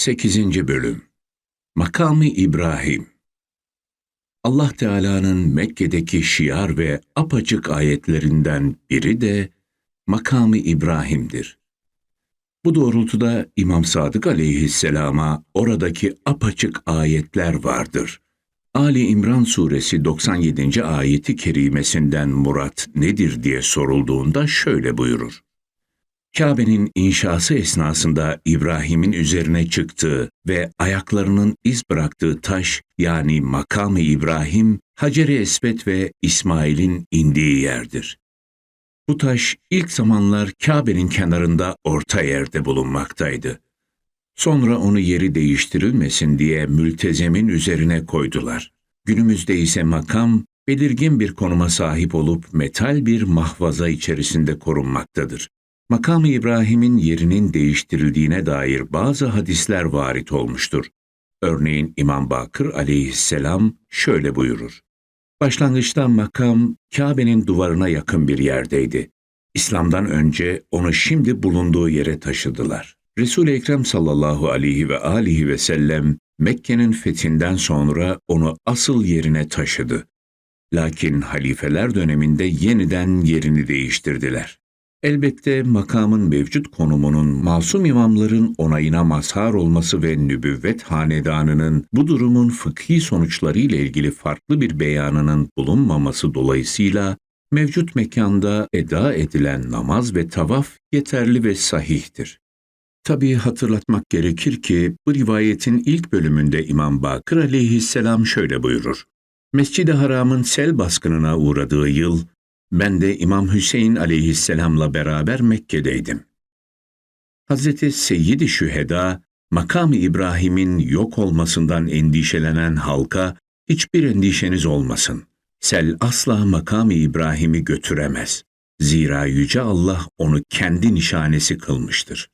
8. Bölüm Makamı İbrahim Allah Teala'nın Mekke'deki şiar ve apaçık ayetlerinden biri de Makamı İbrahim'dir. Bu doğrultuda İmam Sadık aleyhisselama oradaki apaçık ayetler vardır. Ali İmran suresi 97. ayeti kerimesinden murat nedir diye sorulduğunda şöyle buyurur. Kabe'nin inşası esnasında İbrahim'in üzerine çıktığı ve ayaklarının iz bıraktığı taş yani makamı İbrahim, Hacer-i Esvet ve İsmail'in indiği yerdir. Bu taş ilk zamanlar Kabe'nin kenarında orta yerde bulunmaktaydı. Sonra onu yeri değiştirilmesin diye mültezemin üzerine koydular. Günümüzde ise makam belirgin bir konuma sahip olup metal bir mahvaza içerisinde korunmaktadır. Makam-ı İbrahim'in yerinin değiştirildiğine dair bazı hadisler varit olmuştur. Örneğin İmam Bakır aleyhisselam şöyle buyurur. Başlangıçta makam Kabe'nin duvarına yakın bir yerdeydi. İslam'dan önce onu şimdi bulunduğu yere taşıdılar. Resul-i Ekrem sallallahu aleyhi ve alihi ve sellem Mekke'nin fethinden sonra onu asıl yerine taşıdı. Lakin halifeler döneminde yeniden yerini değiştirdiler. Elbette makamın mevcut konumunun masum imamların onayına mazhar olması ve nübüvvet hanedanının bu durumun fıkhi sonuçları ile ilgili farklı bir beyanının bulunmaması dolayısıyla mevcut mekanda eda edilen namaz ve tavaf yeterli ve sahihtir. Tabi hatırlatmak gerekir ki bu rivayetin ilk bölümünde İmam Bakır aleyhisselam şöyle buyurur. Mescid-i Haram'ın sel baskınına uğradığı yıl ben de İmam Hüseyin aleyhisselamla beraber Mekke'deydim. Hazreti Seyyid-i Şüheda, makamı İbrahim'in yok olmasından endişelenen halka hiçbir endişeniz olmasın. Sel asla makamı İbrahim'i götüremez. Zira Yüce Allah onu kendi nişanesi kılmıştır.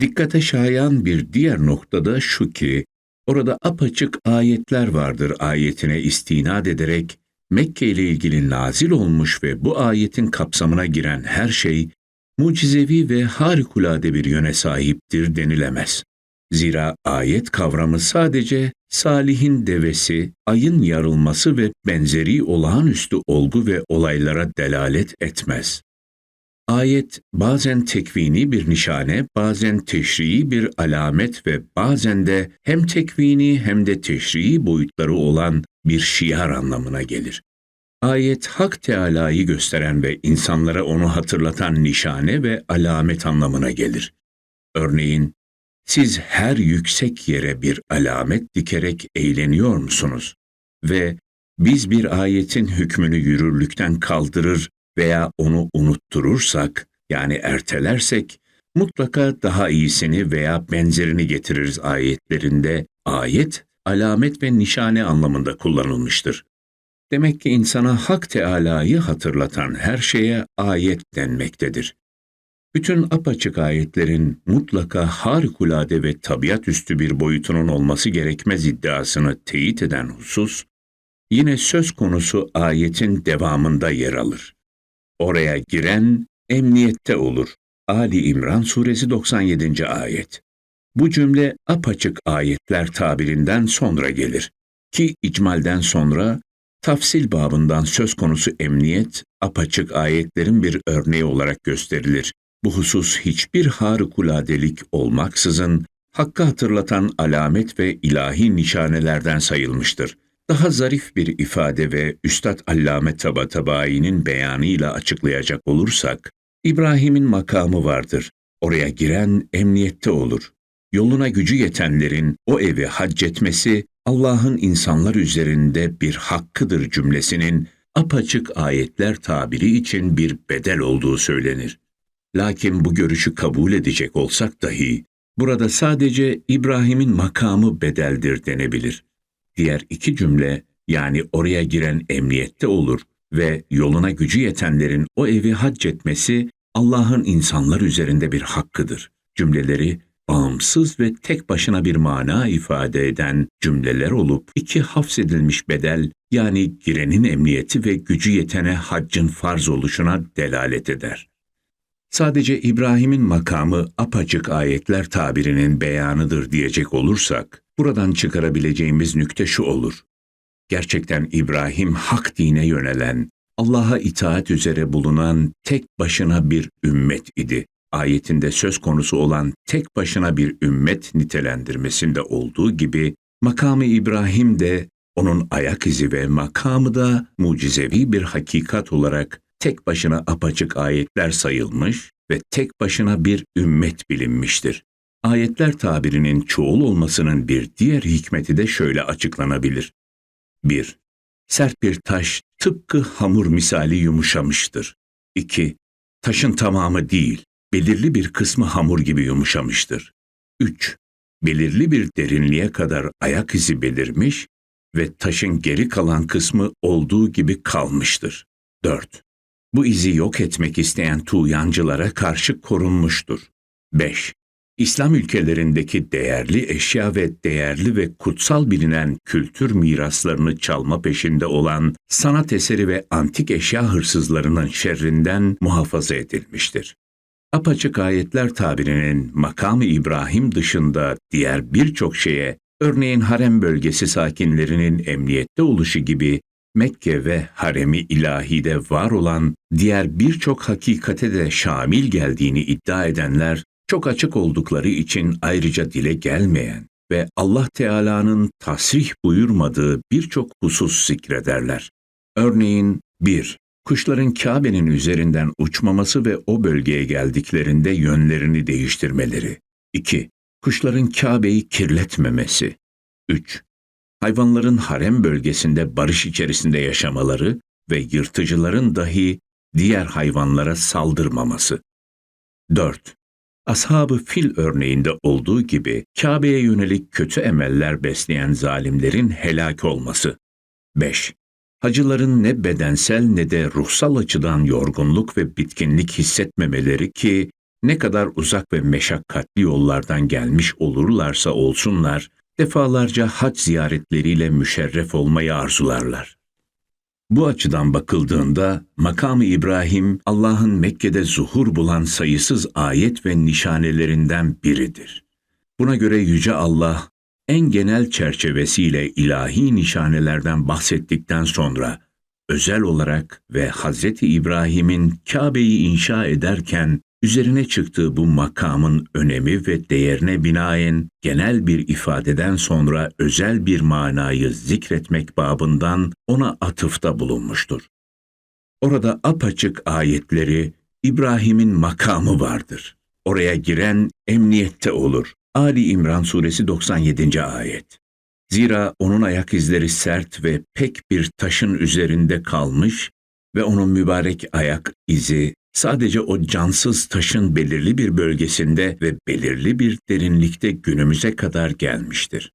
Dikkate şayan bir diğer noktada şu ki, orada apaçık ayetler vardır ayetine istinad ederek Mekke ile ilgili nazil olmuş ve bu ayetin kapsamına giren her şey mucizevi ve harikulade bir yöne sahiptir denilemez. Zira ayet kavramı sadece salihin devesi, ayın yarılması ve benzeri olağanüstü olgu ve olaylara delalet etmez. Ayet bazen tekvini bir nişane, bazen teşrii bir alamet ve bazen de hem tekvini hem de teşrii boyutları olan bir şiar anlamına gelir. Ayet Hak Teala'yı gösteren ve insanlara onu hatırlatan nişane ve alamet anlamına gelir. Örneğin, siz her yüksek yere bir alamet dikerek eğleniyor musunuz? Ve biz bir ayetin hükmünü yürürlükten kaldırır veya onu unutturursak, yani ertelersek, mutlaka daha iyisini veya benzerini getiririz ayetlerinde ayet, alamet ve nişane anlamında kullanılmıştır. Demek ki insana Hak Teâlâ'yı hatırlatan her şeye ayet denmektedir. Bütün apaçık ayetlerin mutlaka harikulade ve tabiat üstü bir boyutunun olması gerekmez iddiasını teyit eden husus, yine söz konusu ayetin devamında yer alır. Oraya giren emniyette olur. Ali İmran Suresi 97. ayet. Bu cümle apaçık ayetler tabirinden sonra gelir. Ki icmalden sonra tafsil babından söz konusu emniyet, apaçık ayetlerin bir örneği olarak gösterilir. Bu husus hiçbir harikuladelik olmaksızın, hakkı hatırlatan alamet ve ilahi nişanelerden sayılmıştır. Daha zarif bir ifade ve Üstad Allame Tabatabayi'nin beyanıyla açıklayacak olursak, İbrahim'in makamı vardır. Oraya giren emniyette olur. Yoluna gücü yetenlerin o evi hac etmesi, Allah'ın insanlar üzerinde bir hakkıdır cümlesinin apaçık ayetler tabiri için bir bedel olduğu söylenir. Lakin bu görüşü kabul edecek olsak dahi, burada sadece İbrahim'in makamı bedeldir denebilir. Diğer iki cümle, yani oraya giren emniyette olur ve yoluna gücü yetenlerin o evi hac etmesi, Allah'ın insanlar üzerinde bir hakkıdır. Cümleleri bağımsız ve tek başına bir mana ifade eden cümleler olup iki hafzedilmiş bedel yani girenin emniyeti ve gücü yetene haccın farz oluşuna delalet eder. Sadece İbrahim'in makamı apaçık ayetler tabirinin beyanıdır diyecek olursak, buradan çıkarabileceğimiz nükte şu olur. Gerçekten İbrahim hak dine yönelen, Allah'a itaat üzere bulunan tek başına bir ümmet idi. Ayetinde söz konusu olan tek başına bir ümmet nitelendirmesinde olduğu gibi, makamı İbrahim de onun ayak izi ve makamı da mucizevi bir hakikat olarak tek başına apaçık ayetler sayılmış ve tek başına bir ümmet bilinmiştir. Ayetler tabirinin çoğul olmasının bir diğer hikmeti de şöyle açıklanabilir. 1. Sert bir taş tıpkı hamur misali yumuşamıştır. 2. Taşın tamamı değil, belirli bir kısmı hamur gibi yumuşamıştır. 3. Belirli bir derinliğe kadar ayak izi belirmiş ve taşın geri kalan kısmı olduğu gibi kalmıştır. 4. Bu izi yok etmek isteyen tuğyancılara karşı korunmuştur. 5. İslam ülkelerindeki değerli eşya ve değerli ve kutsal bilinen kültür miraslarını çalma peşinde olan sanat eseri ve antik eşya hırsızlarının şerrinden muhafaza edilmiştir. Apaçık ayetler tabirinin makamı İbrahim dışında diğer birçok şeye, örneğin harem bölgesi sakinlerinin emniyette oluşu gibi Mekke ve haremi ilahide var olan diğer birçok hakikate de şamil geldiğini iddia edenler çok açık oldukları için ayrıca dile gelmeyen ve Allah Teala'nın tasrih buyurmadığı birçok husus zikrederler. Örneğin 1. Kuşların Kabe'nin üzerinden uçmaması ve o bölgeye geldiklerinde yönlerini değiştirmeleri. 2. Kuşların Kabe'yi kirletmemesi. 3. Hayvanların harem bölgesinde barış içerisinde yaşamaları ve yırtıcıların dahi diğer hayvanlara saldırmaması. 4. Ashab-ı fil örneğinde olduğu gibi Kabe'ye yönelik kötü emeller besleyen zalimlerin helak olması. 5. Hacıların ne bedensel ne de ruhsal açıdan yorgunluk ve bitkinlik hissetmemeleri ki ne kadar uzak ve meşakkatli yollardan gelmiş olurlarsa olsunlar, defalarca hac ziyaretleriyle müşerref olmayı arzularlar. Bu açıdan bakıldığında makamı İbrahim Allah'ın Mekke'de zuhur bulan sayısız ayet ve nişanelerinden biridir. Buna göre yüce Allah en genel çerçevesiyle ilahi nişanelerden bahsettikten sonra özel olarak ve Hazreti İbrahim'in Kabe'yi inşa ederken üzerine çıktığı bu makamın önemi ve değerine binaen genel bir ifadeden sonra özel bir manayı zikretmek babından ona atıfta bulunmuştur. Orada apaçık ayetleri İbrahim'in makamı vardır. Oraya giren emniyette olur. Ali İmran suresi 97. ayet. Zira onun ayak izleri sert ve pek bir taşın üzerinde kalmış ve onun mübarek ayak izi sadece o cansız taşın belirli bir bölgesinde ve belirli bir derinlikte günümüze kadar gelmiştir.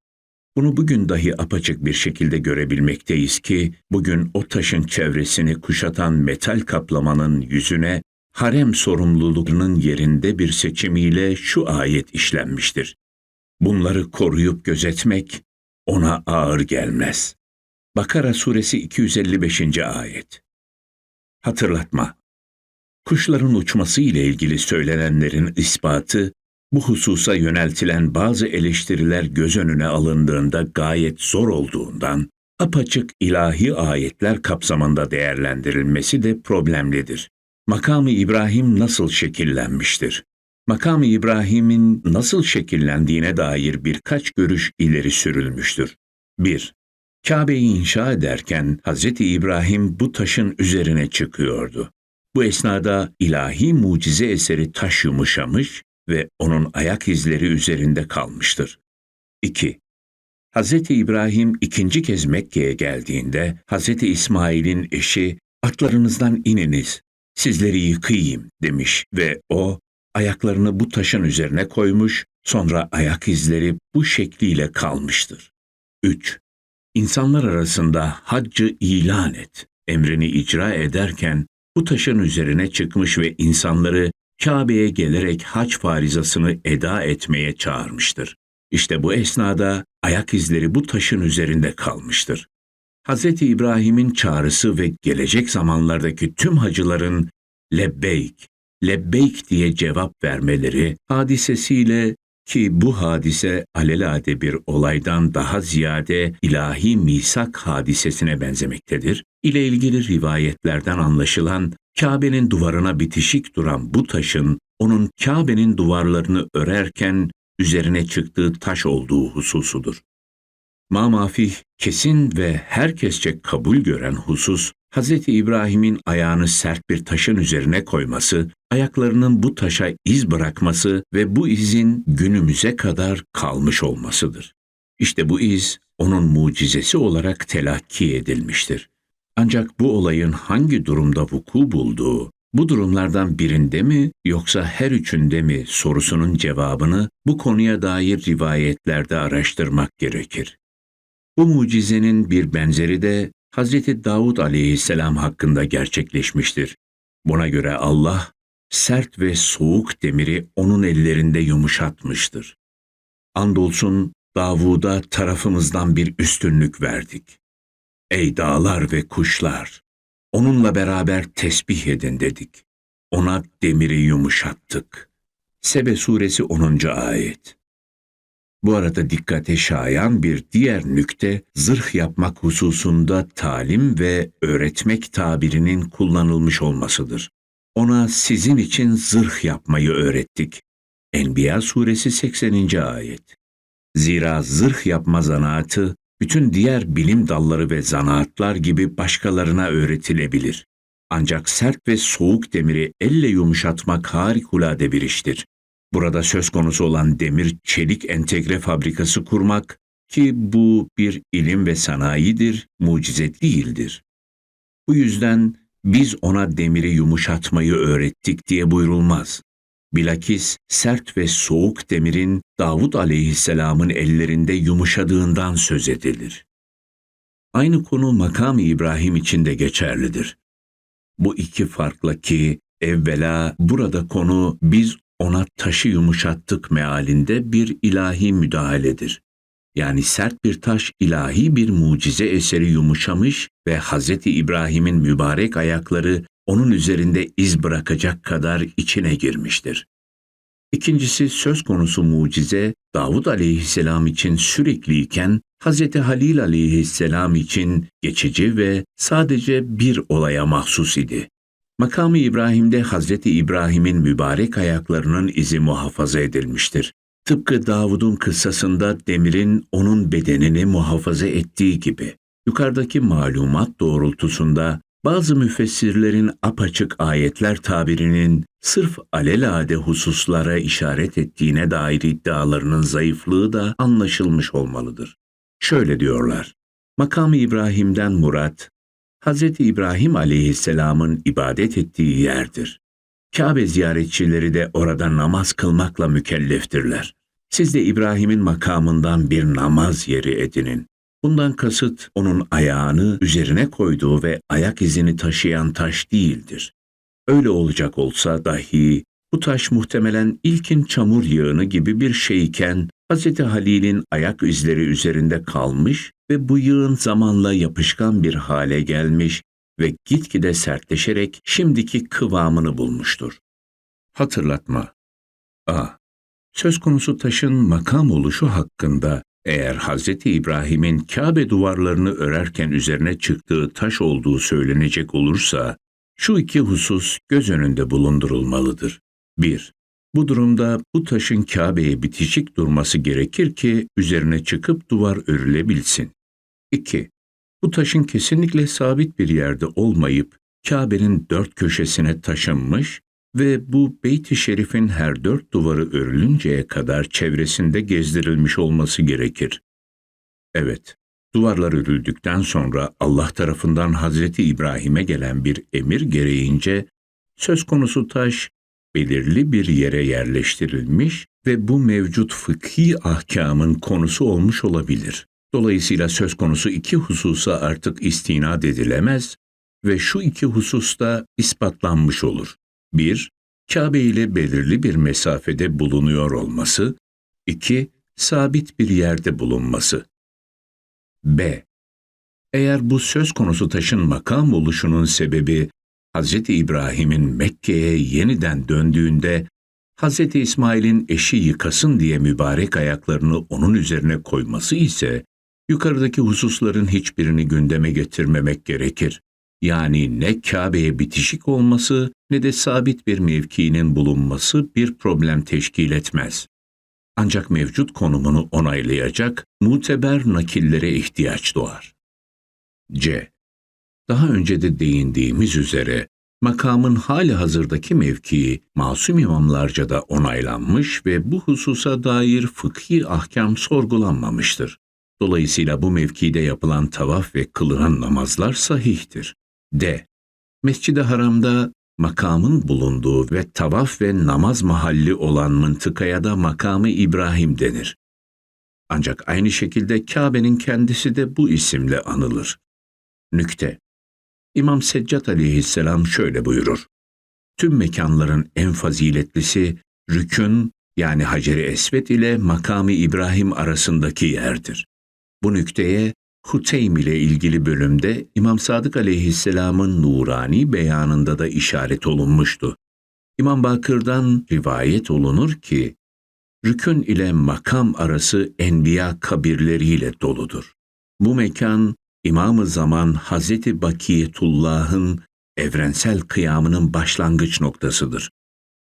Bunu bugün dahi apaçık bir şekilde görebilmekteyiz ki bugün o taşın çevresini kuşatan metal kaplamanın yüzüne harem sorumluluğunun yerinde bir seçimiyle şu ayet işlenmiştir. Bunları koruyup gözetmek ona ağır gelmez. Bakara suresi 255. ayet. Hatırlatma. Kuşların uçması ile ilgili söylenenlerin ispatı, bu hususa yöneltilen bazı eleştiriler göz önüne alındığında gayet zor olduğundan, apaçık ilahi ayetler kapsamında değerlendirilmesi de problemlidir. Makamı İbrahim nasıl şekillenmiştir? Makamı İbrahim'in nasıl şekillendiğine dair birkaç görüş ileri sürülmüştür. 1. Kabe'yi inşa ederken Hz. İbrahim bu taşın üzerine çıkıyordu. Bu esnada ilahi mucize eseri taş yumuşamış ve onun ayak izleri üzerinde kalmıştır. 2. Hz. İbrahim ikinci kez Mekke'ye geldiğinde Hz. İsmail'in eşi atlarınızdan ininiz, sizleri yıkayayım demiş ve o ayaklarını bu taşın üzerine koymuş, sonra ayak izleri bu şekliyle kalmıştır. 3. İnsanlar arasında haccı ilan et emrini icra ederken bu taşın üzerine çıkmış ve insanları Kabe'ye gelerek hac farizasını eda etmeye çağırmıştır. İşte bu esnada ayak izleri bu taşın üzerinde kalmıştır. Hz. İbrahim'in çağrısı ve gelecek zamanlardaki tüm hacıların lebbeyk, lebbeyk diye cevap vermeleri hadisesiyle ki bu hadise alelade bir olaydan daha ziyade ilahi misak hadisesine benzemektedir, ile ilgili rivayetlerden anlaşılan Kabe'nin duvarına bitişik duran bu taşın onun Kabe'nin duvarlarını örerken üzerine çıktığı taş olduğu hususudur. Mamafih kesin ve herkesçe kabul gören husus, Hz. İbrahim'in ayağını sert bir taşın üzerine koyması, ayaklarının bu taşa iz bırakması ve bu izin günümüze kadar kalmış olmasıdır. İşte bu iz onun mucizesi olarak telakki edilmiştir. Ancak bu olayın hangi durumda vuku bulduğu, bu durumlardan birinde mi yoksa her üçünde mi sorusunun cevabını bu konuya dair rivayetlerde araştırmak gerekir. Bu mucizenin bir benzeri de Hz. Davud aleyhisselam hakkında gerçekleşmiştir. Buna göre Allah, sert ve soğuk demiri onun ellerinde yumuşatmıştır. Andolsun Davud'a tarafımızdan bir üstünlük verdik. Ey dağlar ve kuşlar! Onunla beraber tesbih edin dedik. Ona demiri yumuşattık. Sebe suresi 10. ayet. Bu arada dikkate şayan bir diğer nükte zırh yapmak hususunda talim ve öğretmek tabirinin kullanılmış olmasıdır. Ona sizin için zırh yapmayı öğrettik. Enbiya suresi 80. ayet. Zira zırh yapma zanaatı bütün diğer bilim dalları ve zanaatlar gibi başkalarına öğretilebilir. Ancak sert ve soğuk demiri elle yumuşatmak harikulade bir iştir. Burada söz konusu olan demir çelik entegre fabrikası kurmak ki bu bir ilim ve sanayidir, mucize değildir. Bu yüzden biz ona demiri yumuşatmayı öğrettik diye buyurulmaz. Bilakis sert ve soğuk demirin Davud aleyhisselamın ellerinde yumuşadığından söz edilir. Aynı konu makam İbrahim için de geçerlidir. Bu iki farkla ki evvela burada konu biz ona taşı yumuşattık mealinde bir ilahi müdahaledir. Yani sert bir taş ilahi bir mucize eseri yumuşamış ve Hz. İbrahim'in mübarek ayakları onun üzerinde iz bırakacak kadar içine girmiştir. İkincisi söz konusu mucize Davud aleyhisselam için sürekliyken Hz. Halil aleyhisselam için geçici ve sadece bir olaya mahsus idi. Makamı İbrahim'de Hazreti İbrahim'in mübarek ayaklarının izi muhafaza edilmiştir. Tıpkı Davud'un kıssasında demirin onun bedenini muhafaza ettiği gibi. Yukarıdaki malumat doğrultusunda bazı müfessirlerin apaçık ayetler tabirinin sırf alelade hususlara işaret ettiğine dair iddialarının zayıflığı da anlaşılmış olmalıdır. Şöyle diyorlar. Makamı İbrahim'den murat, Hz. İbrahim aleyhisselamın ibadet ettiği yerdir. Kabe ziyaretçileri de orada namaz kılmakla mükelleftirler. Siz de İbrahim'in makamından bir namaz yeri edinin. Bundan kasıt onun ayağını üzerine koyduğu ve ayak izini taşıyan taş değildir. Öyle olacak olsa dahi bu taş muhtemelen ilkin çamur yığını gibi bir şeyken Hz. Halil'in ayak izleri üzerinde kalmış ve bu yığın zamanla yapışkan bir hale gelmiş ve gitgide sertleşerek şimdiki kıvamını bulmuştur. Hatırlatma A. Söz konusu taşın makam oluşu hakkında eğer Hz. İbrahim'in Kabe duvarlarını örerken üzerine çıktığı taş olduğu söylenecek olursa, şu iki husus göz önünde bulundurulmalıdır. 1. Bu durumda bu taşın Kabe'ye bitişik durması gerekir ki üzerine çıkıp duvar örülebilsin. 2. Bu taşın kesinlikle sabit bir yerde olmayıp Kabe'nin dört köşesine taşınmış ve bu Beyt-i Şerif'in her dört duvarı örülünceye kadar çevresinde gezdirilmiş olması gerekir. Evet, duvarlar örüldükten sonra Allah tarafından Hazreti İbrahim'e gelen bir emir gereğince söz konusu taş belirli bir yere yerleştirilmiş ve bu mevcut fıkhi ahkamın konusu olmuş olabilir. Dolayısıyla söz konusu iki hususa artık istinad edilemez ve şu iki hususta ispatlanmış olur. 1. Kabe ile belirli bir mesafede bulunuyor olması. 2. Sabit bir yerde bulunması. B. Eğer bu söz konusu taşın makam oluşunun sebebi Hz. İbrahim'in Mekke'ye yeniden döndüğünde Hz. İsmail'in eşi yıkasın diye mübarek ayaklarını onun üzerine koyması ise yukarıdaki hususların hiçbirini gündeme getirmemek gerekir. Yani ne Kabe'ye bitişik olması ne de sabit bir mevkiinin bulunması bir problem teşkil etmez. Ancak mevcut konumunu onaylayacak muteber nakillere ihtiyaç doğar. C. Daha önce de değindiğimiz üzere makamın hali hazırdaki mevkii masum imamlarca da onaylanmış ve bu hususa dair fıkhi ahkam sorgulanmamıştır. Dolayısıyla bu mevkide yapılan tavaf ve kılınan namazlar sahihtir. D. Mescid-i Haram'da makamın bulunduğu ve tavaf ve namaz mahalli olan mıntıkaya da makamı İbrahim denir. Ancak aynı şekilde Kabe'nin kendisi de bu isimle anılır. Nükte İmam Seccat aleyhisselam şöyle buyurur. Tüm mekanların en faziletlisi rükün yani Hacer-i Esved ile makamı İbrahim arasındaki yerdir. Bu nükteye Huteym ile ilgili bölümde İmam Sadık aleyhisselamın nurani beyanında da işaret olunmuştu. İmam Bakır'dan rivayet olunur ki, rükün ile makam arası enbiya kabirleriyle doludur. Bu mekan, İmam-ı Zaman Hazreti Bakiyetullah'ın evrensel kıyamının başlangıç noktasıdır.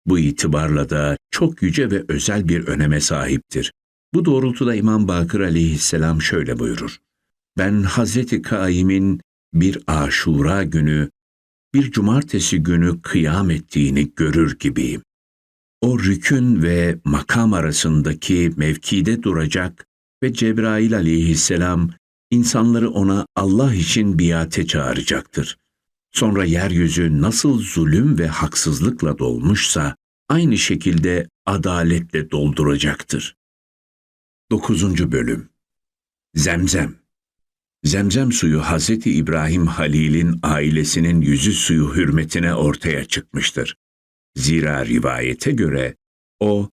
Bu itibarla da çok yüce ve özel bir öneme sahiptir. Bu doğrultuda İmam Bakır aleyhisselam şöyle buyurur. Ben Hazreti Kaim'in bir aşura günü, bir cumartesi günü kıyam ettiğini görür gibiyim. O rükün ve makam arasındaki mevkide duracak ve Cebrail aleyhisselam insanları ona Allah için biate çağıracaktır. Sonra yeryüzü nasıl zulüm ve haksızlıkla dolmuşsa aynı şekilde adaletle dolduracaktır. 9. Bölüm Zemzem Zemzem suyu Hz. İbrahim Halil'in ailesinin yüzü suyu hürmetine ortaya çıkmıştır. Zira rivayete göre o,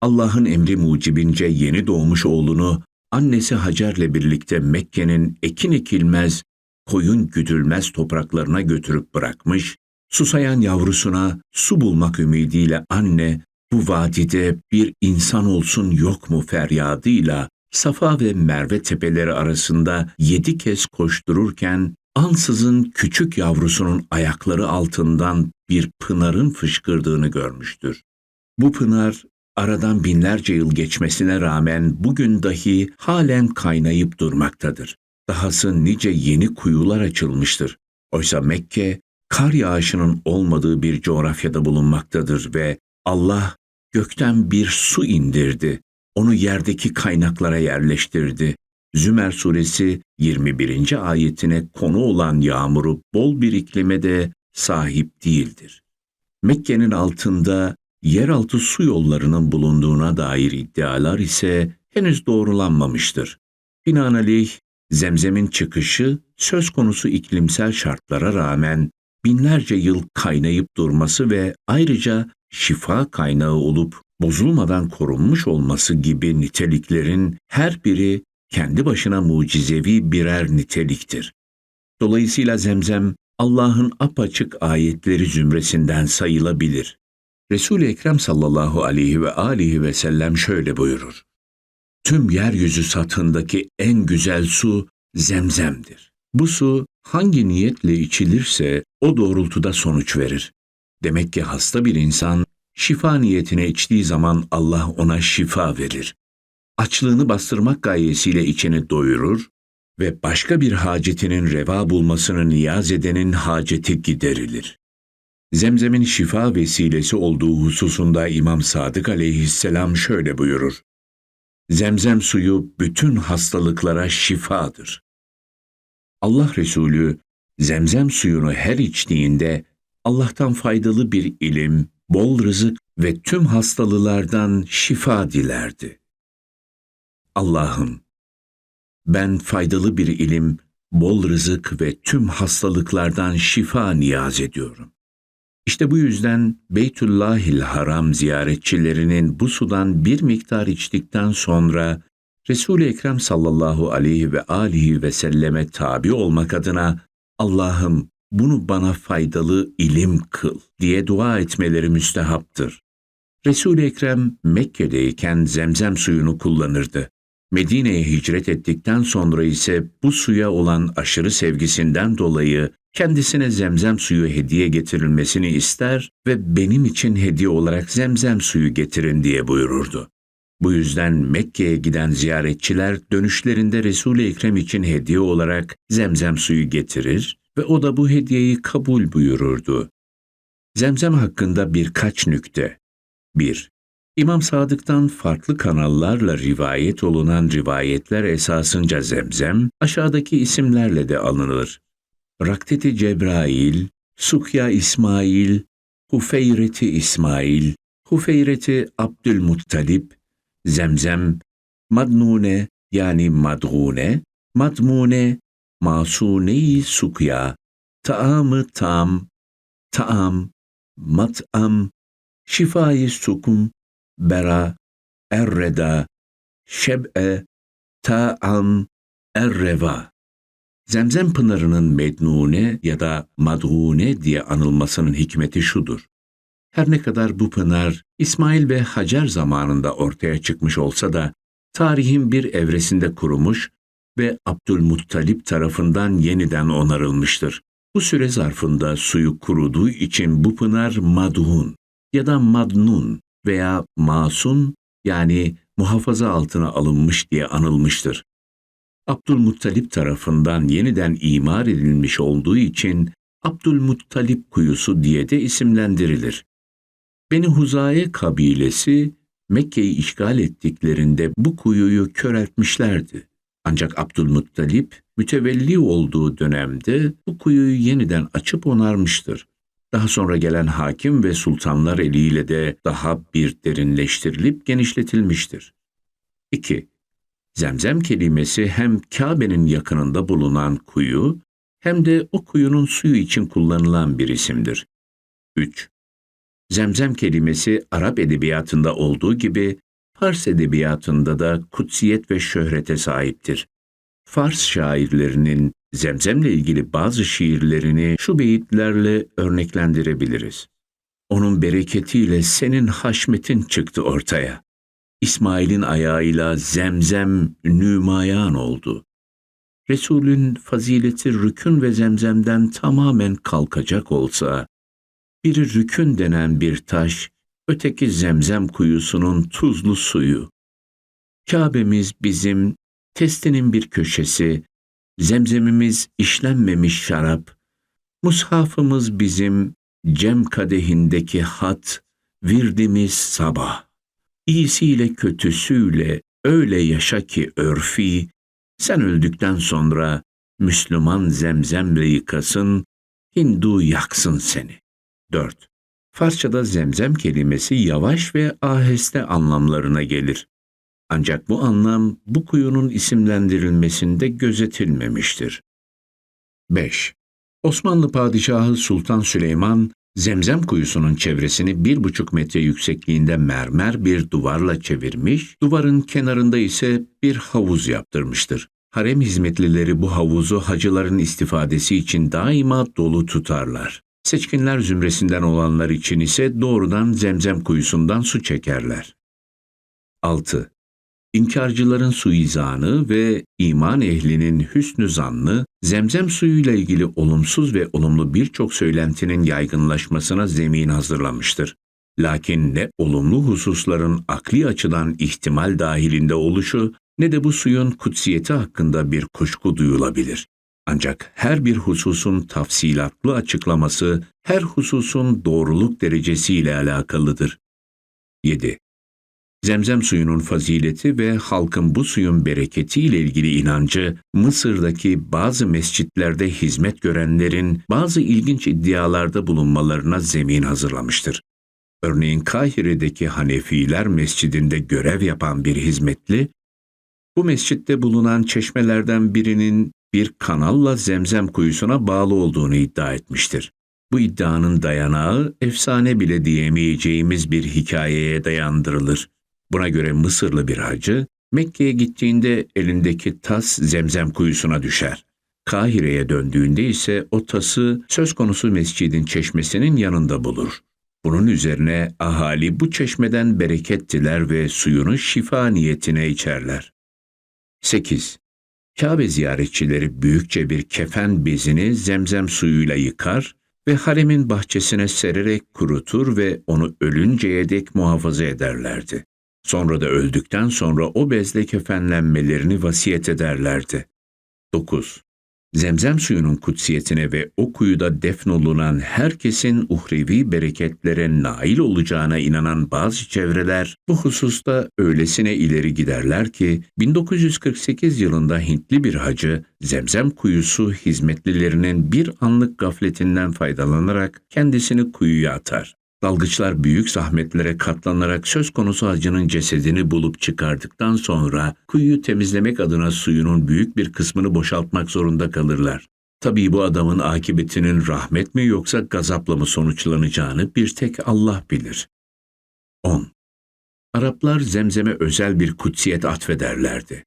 Allah'ın emri mucibince yeni doğmuş oğlunu annesi Hacer'le birlikte Mekke'nin ekin ekilmez, koyun güdülmez topraklarına götürüp bırakmış, susayan yavrusuna su bulmak ümidiyle anne, bu vadide bir insan olsun yok mu feryadıyla Safa ve Merve tepeleri arasında yedi kez koştururken ansızın küçük yavrusunun ayakları altından bir pınarın fışkırdığını görmüştür. Bu pınar aradan binlerce yıl geçmesine rağmen bugün dahi halen kaynayıp durmaktadır. Dahası nice yeni kuyular açılmıştır. Oysa Mekke kar yağışının olmadığı bir coğrafyada bulunmaktadır ve Allah gökten bir su indirdi. Onu yerdeki kaynaklara yerleştirdi. Zümer suresi 21. ayetine konu olan yağmuru bol bir iklime de sahip değildir. Mekke'nin altında yeraltı su yollarının bulunduğuna dair iddialar ise henüz doğrulanmamıştır. Binaenaleyh zemzemin çıkışı söz konusu iklimsel şartlara rağmen binlerce yıl kaynayıp durması ve ayrıca şifa kaynağı olup bozulmadan korunmuş olması gibi niteliklerin her biri kendi başına mucizevi birer niteliktir. Dolayısıyla zemzem Allah'ın apaçık ayetleri zümresinden sayılabilir. Resul-i Ekrem sallallahu aleyhi ve aleyhi ve sellem şöyle buyurur. Tüm yeryüzü satındaki en güzel su zemzemdir. Bu su hangi niyetle içilirse o doğrultuda sonuç verir. Demek ki hasta bir insan şifa niyetine içtiği zaman Allah ona şifa verir. Açlığını bastırmak gayesiyle içini doyurur ve başka bir hacetinin reva bulmasını niyaz edenin haceti giderilir. Zemzem'in şifa vesilesi olduğu hususunda İmam Sadık aleyhisselam şöyle buyurur. Zemzem suyu bütün hastalıklara şifadır. Allah Resulü zemzem suyunu her içtiğinde Allah'tan faydalı bir ilim, bol rızık ve tüm hastalılardan şifa dilerdi. Allah'ım, ben faydalı bir ilim, bol rızık ve tüm hastalıklardan şifa niyaz ediyorum. İşte bu yüzden Beytullahil Haram ziyaretçilerinin bu sudan bir miktar içtikten sonra Resul-i Ekrem sallallahu aleyhi ve alihi ve selleme tabi olmak adına Allah'ım bunu bana faydalı ilim kıl diye dua etmeleri müstehaptır. Resul-i Ekrem Mekke'deyken zemzem suyunu kullanırdı. Medine'ye hicret ettikten sonra ise bu suya olan aşırı sevgisinden dolayı kendisine zemzem suyu hediye getirilmesini ister ve benim için hediye olarak zemzem suyu getirin diye buyururdu. Bu yüzden Mekke'ye giden ziyaretçiler dönüşlerinde Resul-i Ekrem için hediye olarak zemzem suyu getirir ve o da bu hediyeyi kabul buyururdu. Zemzem hakkında birkaç nükte. 1. İmam Sadık'tan farklı kanallarla rivayet olunan rivayetler esasınca zemzem, aşağıdaki isimlerle de alınır. Rakteti Cebrail, Sukya İsmail, Hufeyreti İsmail, Hufeyreti Abdülmuttalip, Zemzem, Madnune yani Madgune, Madmune, Masune-i Sukya, Taamı Tam, Taam, Mat'am, Şifayı Sukum, Bera, Erreda, Şeb'e, Ta'am, Erreva. Zemzem pınarının mednune ya da madhune diye anılmasının hikmeti şudur. Her ne kadar bu pınar İsmail ve Hacer zamanında ortaya çıkmış olsa da tarihin bir evresinde kurumuş ve Abdülmuttalip tarafından yeniden onarılmıştır. Bu süre zarfında suyu kuruduğu için bu pınar madhun ya da madnun veya masun yani muhafaza altına alınmış diye anılmıştır. Abdülmuttalip tarafından yeniden imar edilmiş olduğu için Abdülmuttalip kuyusu diye de isimlendirilir. Beni Huzaye kabilesi Mekke'yi işgal ettiklerinde bu kuyuyu köreltmişlerdi. Ancak Abdülmuttalip mütevelli olduğu dönemde bu kuyuyu yeniden açıp onarmıştır. Daha sonra gelen hakim ve sultanlar eliyle de daha bir derinleştirilip genişletilmiştir. 2. Zemzem kelimesi hem Kabe'nin yakınında bulunan kuyu hem de o kuyunun suyu için kullanılan bir isimdir. 3. Zemzem kelimesi Arap edebiyatında olduğu gibi Fars edebiyatında da kutsiyet ve şöhrete sahiptir. Fars şairlerinin Zemzemle ilgili bazı şiirlerini şu beyitlerle örneklendirebiliriz. Onun bereketiyle senin haşmetin çıktı ortaya. İsmail'in ayağıyla zemzem nümayan oldu. Resulün fazileti rükün ve zemzemden tamamen kalkacak olsa, biri rükün denen bir taş, öteki zemzem kuyusunun tuzlu suyu. Kabe'miz bizim, testinin bir köşesi, zemzemimiz işlenmemiş şarap, mushafımız bizim, cem kadehindeki hat, virdimiz sabah. İyisiyle kötüsüyle öyle yaşa ki örfi, sen öldükten sonra Müslüman zemzemle yıkasın, Hindu yaksın seni. 4. Farsçada zemzem kelimesi yavaş ve aheste anlamlarına gelir. Ancak bu anlam bu kuyunun isimlendirilmesinde gözetilmemiştir. 5. Osmanlı Padişahı Sultan Süleyman, Zemzem kuyusunun çevresini bir buçuk metre yüksekliğinde mermer bir duvarla çevirmiş, duvarın kenarında ise bir havuz yaptırmıştır. Harem hizmetlileri bu havuzu hacıların istifadesi için daima dolu tutarlar. Seçkinler zümresinden olanlar için ise doğrudan zemzem kuyusundan su çekerler. 6. İnkarcıların suizanı ve iman ehlinin hüsnü zannı, zemzem suyuyla ilgili olumsuz ve olumlu birçok söylentinin yaygınlaşmasına zemin hazırlamıştır. Lakin ne olumlu hususların akli açıdan ihtimal dahilinde oluşu ne de bu suyun kutsiyeti hakkında bir kuşku duyulabilir. Ancak her bir hususun tafsilatlı açıklaması her hususun doğruluk derecesiyle alakalıdır. 7. Zemzem suyunun fazileti ve halkın bu suyun bereketiyle ilgili inancı, Mısır'daki bazı mescitlerde hizmet görenlerin bazı ilginç iddialarda bulunmalarına zemin hazırlamıştır. Örneğin Kahire'deki Hanefiler Mescidinde görev yapan bir hizmetli, bu mescitte bulunan çeşmelerden birinin bir kanalla zemzem kuyusuna bağlı olduğunu iddia etmiştir. Bu iddianın dayanağı efsane bile diyemeyeceğimiz bir hikayeye dayandırılır. Buna göre Mısırlı bir hacı Mekke'ye gittiğinde elindeki tas zemzem kuyusuna düşer. Kahire'ye döndüğünde ise o tası söz konusu mescidin çeşmesinin yanında bulur. Bunun üzerine ahali bu çeşmeden bereket diler ve suyunu şifa niyetine içerler. 8. Kabe ziyaretçileri büyükçe bir kefen bezini zemzem suyuyla yıkar ve haremin bahçesine sererek kurutur ve onu ölünceye dek muhafaza ederlerdi. Sonra da öldükten sonra o bezle kefenlenmelerini vasiyet ederlerdi. 9. Zemzem suyunun kutsiyetine ve o kuyuda defnolunan herkesin uhrevi bereketlere nail olacağına inanan bazı çevreler bu hususta öylesine ileri giderler ki 1948 yılında Hintli bir hacı Zemzem kuyusu hizmetlilerinin bir anlık gafletinden faydalanarak kendisini kuyuya atar. Dalgıçlar büyük zahmetlere katlanarak söz konusu hacının cesedini bulup çıkardıktan sonra kuyuyu temizlemek adına suyunun büyük bir kısmını boşaltmak zorunda kalırlar. Tabii bu adamın akıbetinin rahmet mi yoksa gazapla mı sonuçlanacağını bir tek Allah bilir. 10. Araplar zemzeme özel bir kutsiyet atfederlerdi.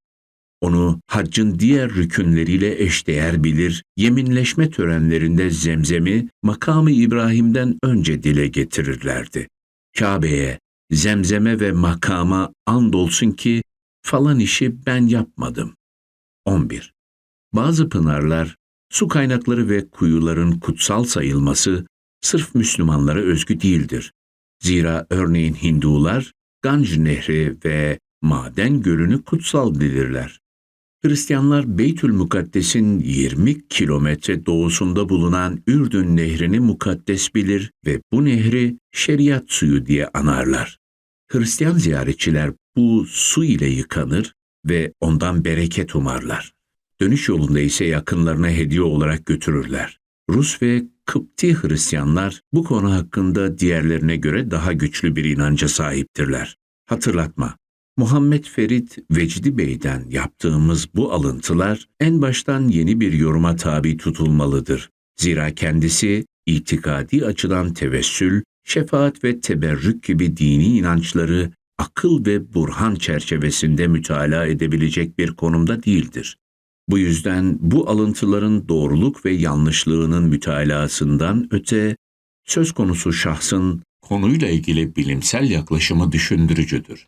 Onu haccın diğer rükünleriyle eşdeğer bilir, yeminleşme törenlerinde zemzemi makamı İbrahim'den önce dile getirirlerdi. Kabe'ye, zemzeme ve makama andolsun ki falan işi ben yapmadım. 11. Bazı pınarlar, su kaynakları ve kuyuların kutsal sayılması sırf Müslümanlara özgü değildir. Zira örneğin Hindular Ganj Nehri ve Maden Gölü'nü kutsal bilirler. Hristiyanlar Beytül Mukaddes'in 20 kilometre doğusunda bulunan Ürdün Nehri'ni mukaddes bilir ve bu nehri şeriat suyu diye anarlar. Hristiyan ziyaretçiler bu su ile yıkanır ve ondan bereket umarlar. Dönüş yolunda ise yakınlarına hediye olarak götürürler. Rus ve Kıpti Hristiyanlar bu konu hakkında diğerlerine göre daha güçlü bir inanca sahiptirler. Hatırlatma, Muhammed Ferit Vecdi Bey'den yaptığımız bu alıntılar en baştan yeni bir yoruma tabi tutulmalıdır. Zira kendisi itikadi açıdan tevessül, şefaat ve teberrük gibi dini inançları akıl ve burhan çerçevesinde mütalaa edebilecek bir konumda değildir. Bu yüzden bu alıntıların doğruluk ve yanlışlığının mütalasından öte söz konusu şahsın konuyla ilgili bilimsel yaklaşımı düşündürücüdür.